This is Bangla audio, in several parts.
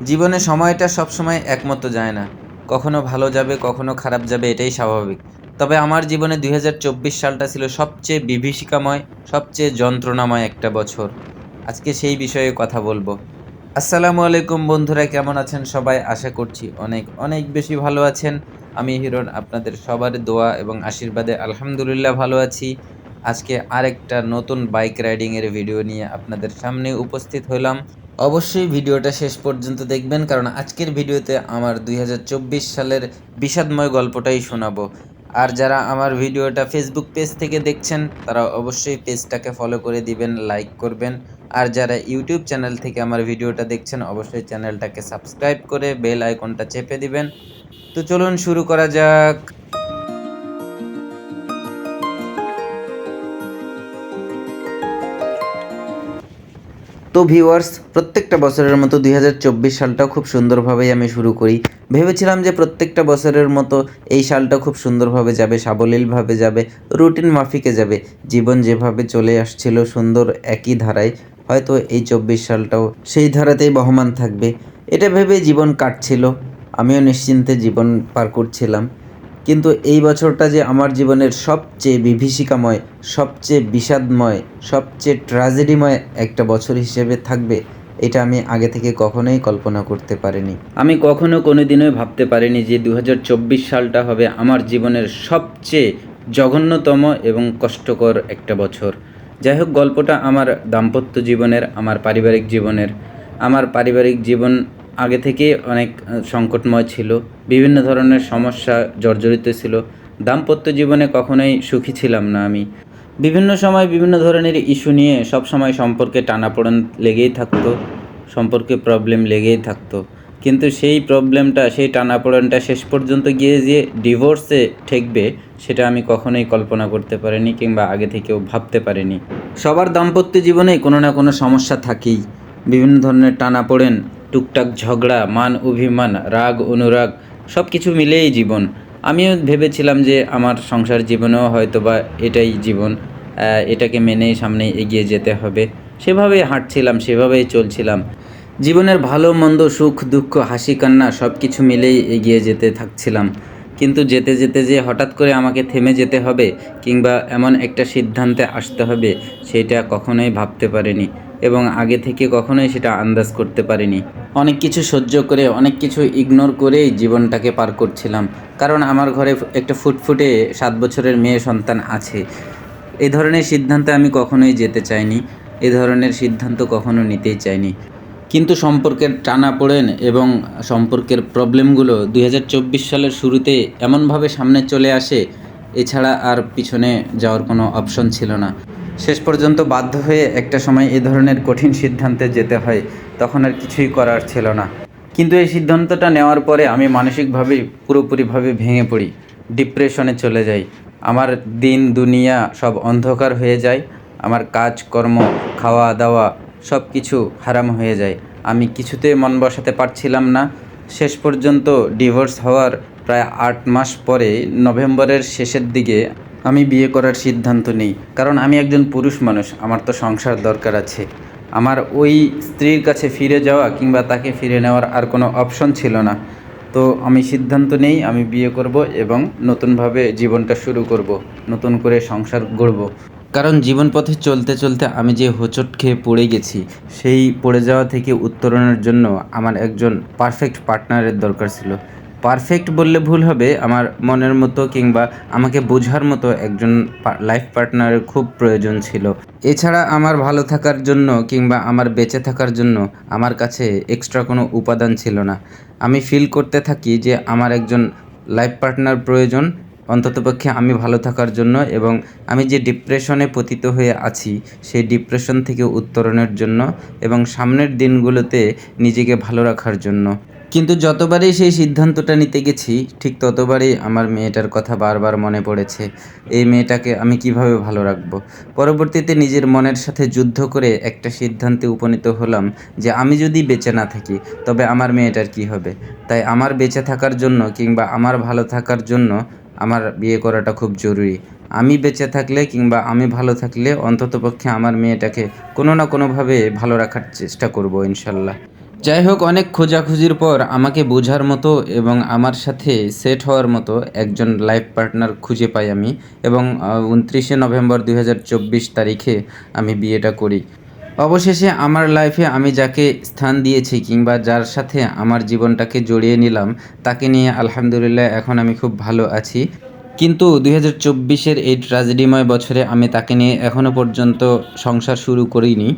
জীবনে সময়টা সবসময় একমতো যায় না। কখনো ভালো যাবে, কখনো খারাপ যাবে, এটাই স্বাভাবিক। তবে আমার জীবনে দুই হাজার চব্বিশ সালটা ছিল সবচেয়ে বিভীষিকাময়, সবচেয়ে যন্ত্রণাময় একটা বছর। আজকে সেই বিষয়ে কথা বলব। আসসালামু আলাইকুম বন্ধুরা, কেমন আছেন সবাই? আশা করছি অনেক অনেক বেশি ভালো আছেন। আমি হিরণ, আপনাদের সবার দোয়া এবং আশীর্বাদে আলহামদুলিল্লাহ ভালো আছি। আজকে আরেকটা নতুন বাইক রাইডিংয়ের ভিডিও নিয়ে আপনাদের সামনে উপস্থিত হলাম। অবশ্যই ভিডিওটা শেষ পর্যন্ত দেখবেন, কারণ আজকের ভিডিওতে আমার দুই হাজার চব্বিশ সালের বিষাদময় গল্পটাই শোনাবো। আর যারা আমার ভিডিওটা ফেসবুক পেজ থেকে দেখছেন, তারা অবশ্যই পেজটাকে ফলো করে দিবেন লাইক করবেন। আর যারা ইউটিউব চ্যানেল থেকে আমার ভিডিওটা দেখছেন, অবশ্যই চ্যানেলটাকে সাবস্ক্রাইব করে বেল আইকনটা চেপে দিবেন। তো চলুন শুরু করা যাক। তো ভিউয়ার্স প্রত্যেকটা বছরের মতো দু হাজার চব্বিশ সালটাও খুব সুন্দরভাবেই আমি শুরু করি। ভেবেছিলাম যে প্রত্যেকটা বছরের মতো এই সালটা খুব সুন্দরভাবে যাবে, সাবলীলভাবে যাবে, রুটিন মাফিকে যাবে। জীবন যেভাবে চলে আসছিল সুন্দর একই ধারায়, হয়তো এই চব্বিশ সালটাও সেই ধারাতেই বহমান থাকবে। এটা ভেবে জীবন কাটছিল। আমিও নিশ্চিন্তে জীবন পার করছিলাম। কিন্তু এই বছরটা যে আমার জীবনের সবচেয়ে বিভীষিকাময়, সবচেয়ে বিষাদময়, সবচেয়ে ট্র্যাজেডিময় একটা বছর হিসেবে থাকবে, এটা আমি আগে থেকে কখনোই কল্পনা করতে পারিনি। আমি কখনো কোনো দিনই ভাবতে পারিনি যে দু হাজার চব্বিশ সালটা হবে আমার জীবনের সবচেয়ে জঘন্যতম এবং কষ্টকর একটা বছর। যাই হোক, গল্পটা আমার দাম্পত্য জীবনের, আমার পারিবারিক জীবনের। আমার পারিবারিক জীবন আগে থেকে অনেক সংকটময় ছিল। বিভিন্ন ধরনের সমস্যা জর্জরিত ছিল। দাম্পত্য জীবনে কখনোই সুখী ছিলাম না আমি। বিভিন্ন সময় বিভিন্ন ধরনের ইস্যু নিয়ে সব সময় সম্পর্কে টানাপোড়েন লেগেই থাকতো, সম্পর্কে প্রবলেম লেগেই থাকতো। কিন্তু সেই প্রবলেমটা সেই টানাপোড়েনটা শেষ পর্যন্ত গিয়ে যে ডিভোর্সে ঠেকবে, সেটা আমি কখনোই কল্পনা করতে পারিনি কিংবা আগে থেকেও ভাবতে পারিনি। সবার দাম্পত্য জীবনেই কোনো না কোনো সমস্যা থাকেই। বিভিন্ন ধরনের টানাপোড়েন টুকটাক ঝগড়া, মান অভিমান, রাগ, অনুরাগ সব কিছু মিলেই জীবন। আমিও ভেবেছিলাম যে আমার সংসার জীবনেও হয়তো বা এটাই জীবন এটাকে মেনেই সামনে এগিয়ে যেতে হবে। সেভাবেই হাঁটছিলাম, সেভাবেই চলছিলাম। জীবনের ভালো, মন্দ, সুখ, দুঃখ, হাসি, কান্না সব কিছু মিলেই এগিয়ে যেতে থাকছিলাম। কিন্তু যেতে যেতে যে হঠাৎ করে আমাকে থেমে যেতে হবে কিংবা এমন একটা সিদ্ধান্তে আসতে হবে, সেটা কখনোই ভাবতে পারিনি এবং আগে থেকে কখনোই সেটা আন্দাজ করতে পারিনি। অনেক কিছু সহ্য করে, অনেক কিছু ইগনোর করেই জীবনটাকে পার করছিলাম। কারণ আমার ঘরে একটা ফুটফুটে সাত বছরের মেয়ে সন্তান আছে। এ ধরনের সিদ্ধান্তে আমি কখনোই যেতে চাইনি। এ ধরনের সিদ্ধান্ত কখনো নিতেই চাইনি। কিন্তু সম্পর্কের টানাপোড়েন এবং সম্পর্কের প্রবলেমগুলো দু হাজার চব্বিশ সালের শুরুতে এমনভাবে সামনে চলে আসে, এছাড়া আর পিছনে যাওয়ার কোনো অপশন ছিল না। শেষ পর্যন্ত বাধ্য হয়ে একটা সময় এ ধরনের কঠিন সিদ্ধান্তে যেতে হয়, তখন আর কিছুই করার ছিল না। কিন্তু এই সিদ্ধান্তটা নেওয়ার পরে আমি মানসিকভাবে, পুরোপুরিভাবে ভেঙে পড়ি, ডিপ্রেশনে চলে যাই। আমার দিন, দুনিয়া সব অন্ধকার হয়ে যায়, আমার কাজকর্ম খাওয়া দাওয়া সব কিছু হারাম হয়ে যায়। আমি কিছুতে মন বসাতে পারছিলাম না। শেষ পর্যন্ত ডিভোর্স হওয়ার প্রায় আট মাস পরে নভেম্বরের শেষের দিকে আমি বিয়ে করার সিদ্ধান্ত নিই, কারণ আমি একজন পুরুষ মানুষ, আমার তো সংসার দরকার আছে। আমার ওই স্ত্রীর কাছে ফিরে যাওয়া কিংবা তাকে ফিরে নেওয়ার আর কোনো অপশন ছিল না। তো আমি সিদ্ধান্ত নেই, আমি বিয়ে করব এবং নতুনভাবে জীবনটা শুরু করব, নতুন করে সংসার গড়ব। কারণ জীবন পথে চলতে চলতে আমি যে হোঁচট খেয়ে পড়ে গেছি, সেই পড়ে যাওয়া থেকে উত্তরণের জন্য আমার একজন পারফেক্ট পার্টনারের দরকার ছিল। পারফেক্ট বললে ভুল হবে, আমার মনের মতো কিংবা আমাকে বোঝার মতো একজন লাইফ পার্টনারের খুব প্রয়োজন ছিল। এছাড়া আমার ভালো থাকার জন্য কিংবা আমার বেঁচে থাকার জন্য আমার কাছে এক্সট্রা কোনো উপাদান ছিল না। আমি ফিল করতে থাকি যে আমার একজন লাইফ পার্টনার প্রয়োজন, অন্ততপক্ষে আমি ভালো থাকার জন্য এবং আমি যে ডিপ্রেশনে পতিত হয়ে আছি, সেই ডিপ্রেশন থেকে উত্তরণের জন্য এবং সামনের দিনগুলোতে নিজেকে ভালো রাখার জন্য। কিন্তু যতবারই সেই সিদ্ধান্তটা নিতে গেছি, ঠিক ততবারই আমার মেয়েটার কথা বারবার মনে পড়েছে, এই মেয়েটাকে আমি কীভাবে ভালো রাখব? পরবর্তীতে নিজের মনের সাথে যুদ্ধ করে একটা সিদ্ধান্তে উপনীত হলাম যে আমি যদি বেঁচে না থাকি, তবে আমার মেয়েটার কি হবে? তাই আমার বেঁচে থাকার জন্য কিংবা আমার ভালো থাকার জন্য আমার বিয়ে করাটা খুব জরুরি। আমি বেঁচে থাকলে কিংবা আমি ভালো থাকলে অন্ততপক্ষে আমার মেয়েটাকে কোনো না কোনোভাবে ভালো রাখার চেষ্টা করব, ইনশাল্লাহ। যাই হোক অনেক খোঁজাখুঁজির পর আমাকে বোঝার মতো এবং আমার সাথে সেট হওয়ার মতো একজন লাইফ পার্টনার খুঁজে পাই আমি এবং উনত্রিশে নভেম্বর দুই হাজার চব্বিশ তারিখে আমি বিয়েটা করি। অবশেষে আমার লাইফে আমি যাকে স্থান দিয়েছি কিংবা যার সাথে আমার জীবনটাকে জড়িয়ে নিলাম, তাকে নিয়ে আলহামদুলিল্লাহ এখন আমি খুব ভালো আছি। কিন্তু দুই হাজার চব্বিশের এই ট্র্যাজেডিময় বছরে আমি তাকে নিয়ে এখনও পর্যন্ত সংসার শুরু করিনি।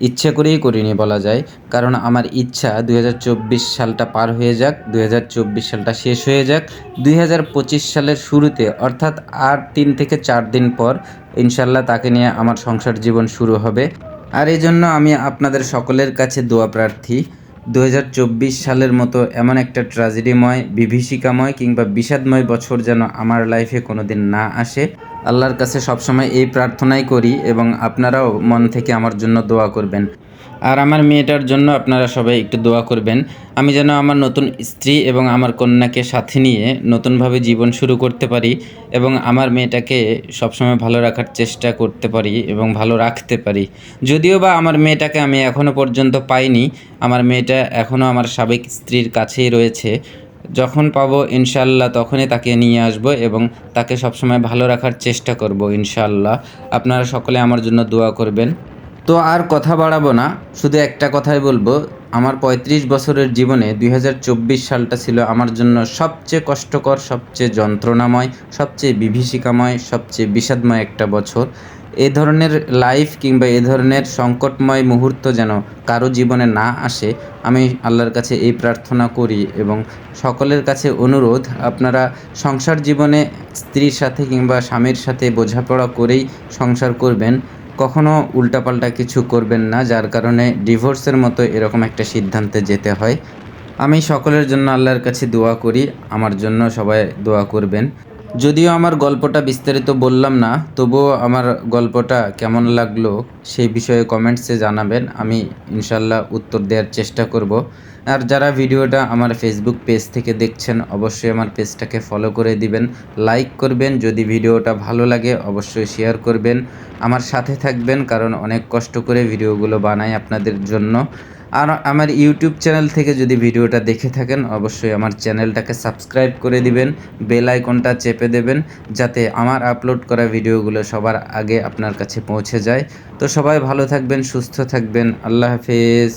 ইচ্ছে করেই করিনি বলা যায়। কারণ আমার ইচ্ছা দুই হাজার চব্বিশ সালটা পার হয়ে যাক, দুই হাজার চব্বিশ সালটা শেষ হয়ে যাক। দুই হাজার পঁচিশ সালের শুরুতে, অর্থাৎ আর তিন থেকে চার দিন পর ইনশাল্লাহ তাকে নিয়ে আমার সংসার জীবন শুরু হবে। আর এই জন্য আমি আপনাদের সকলের কাছে দোয়া প্রার্থী। দু হাজার চব্বিশ সালের মতো এমন একটা ট্র্যাজেডিময়, বিভীষিকাময় কিংবা বিষাদময় বছর যেন আমার লাইফে কোনো দিন না আসে। আল্লাহর কাছে সবসময় এই প্রার্থনাই করি এবং আপনারাও মন থেকে আমার জন্য দোয়া করবেন। আর আমার মেয়েটার জন্য আপনারা সবাই একটু দোয়া করবেন। আমি যেন আমার নতুন স্ত্রী এবং আমার কন্যাকে সাথে নিয়ে নতুনভাবে জীবন শুরু করতে পারি এবং আমার মেয়েটাকে সবসময় ভালো রাখার চেষ্টা করতে পারি এবং ভালো রাখতে পারি। যদিও বা আমার মেয়েটাকে আমি এখনও পর্যন্ত পাইনি, আমার মেয়েটা এখনও আমার সাবেক স্ত্রীর কাছেই রয়েছে। যখন পাবো ইনশাল্লাহ তখনই তাকে নিয়ে আসব এবং তাকে সবসময় ভালো রাখার চেষ্টা করব ইনশাল্লাহ আপনারা সকলে আমার জন্য দোয়া করবেন। তো আর কথা বাড়াবো না, শুধু একটা কথাই বলব, আমার পঁয়ত্রিশ বছরের জীবনে দুই হাজার চব্বিশ সালটা ছিল আমার জন্য সবচেয়ে কষ্টকর, সবচেয়ে যন্ত্রণাময়, সবচেয়ে বিভীষিকাময়, সবচেয়ে বিষাদময় একটা বছর। এ ধরনের লাইফ কিংবা এ ধরনের সংকটময় মুহূর্ত যেন কারও জীবনে না আসে, আমি আল্লাহর কাছে এই প্রার্থনা করি এবং সকলের কাছে অনুরোধ, আপনারা সংসার জীবনে স্ত্রীর সাথে কিংবা স্বামীর সাথে বোঝাপড়া করেই সংসার করবেন, কখনো উল্টাপাল্টা কিছু করবেন না, যার কারণে ডিভোর্সের মতো এরকম একটা সিদ্ধান্তে যেতে হয়। আমি সকলের জন্য আল্লাহর কাছে দোয়া করি, আমার জন্য সবাই দোয়া করবেন। যদিও আমার গল্পটা বিস্তারিত বললাম না, তবুও আমার গল্পটা কেমন লাগল সেই বিষয়ে কমেন্টসে জানাবেন। আমি ইনশাল্লাহ উত্তর দেওয়ার চেষ্টা করব। আর যারা ভিডিওটা আমার ফেসবুক পেজ থেকে দেখছেন, অবশ্যই আমার পেজটাকে ফলো করে দিবেন। লাইক করবেন, যদি ভিডিওটা ভালো লাগে, অবশ্যই শেয়ার করবেন। আমার সাথে থাকবেন, কারণ অনেক কষ্ট করে ভিডিওগুলো বানাই আপনাদের জন্য। আর আমার ইউটিউব চ্যানেল থেকে যদি ভিডিওটা দেখে থাকেন, অবশ্যই আমার চ্যানেলটাকে সাবস্ক্রাইব করে দিবেন বেল আইকনটা চেপে দেবেন, যাতে আমার আপলোড করা ভিডিওগুলো সবার আগে আপনার কাছে পৌঁছে যায়। তো সবাই ভালো থাকবেন, সুস্থ থাকবেন, আল্লাহ হাফেজ।